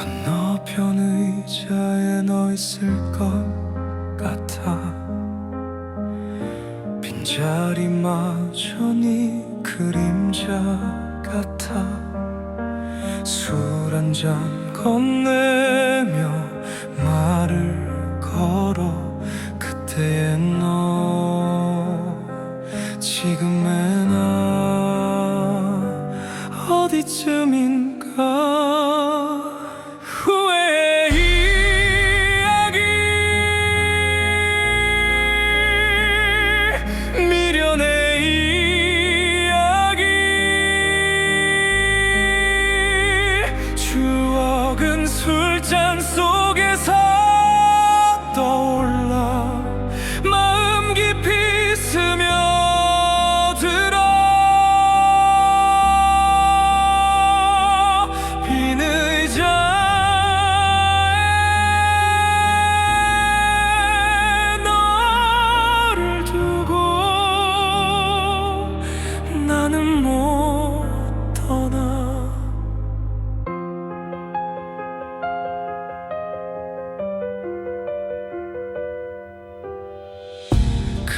건너편 의자에 너 있을 것 같아. 빈자리마저 네 그림자 같아. 술 한 잔 건네며 말을 걸어. 그때의 너 지금의 나 어디쯤인가 Whoa.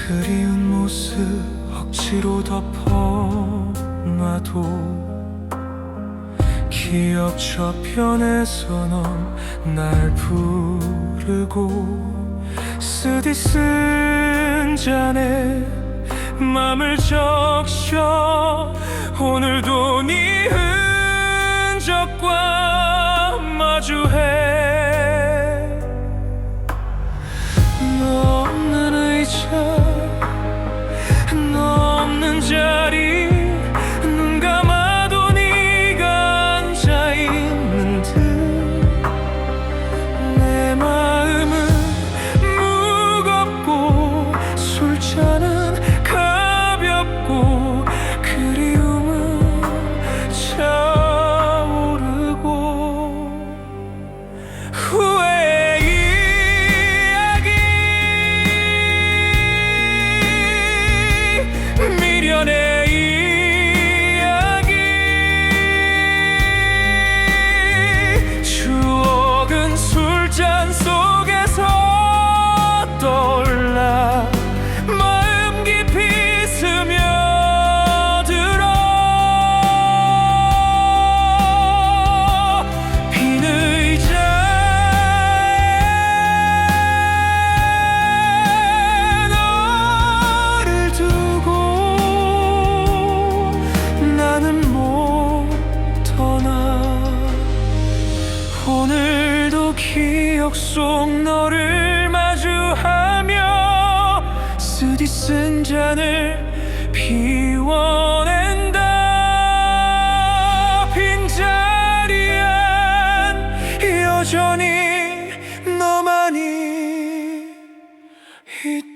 그리운 모습 억지로 덮어놔도 기억 저편에서 넌 날 부르고 쓰디 쓴 잔에 맘을 적셔 오늘도 네 흔적과 마주해 Maria. 기억 속 너를 마주하며 쓰디쓴 잔을 비워낸다. 빈자리엔 여전히 너만이 있다.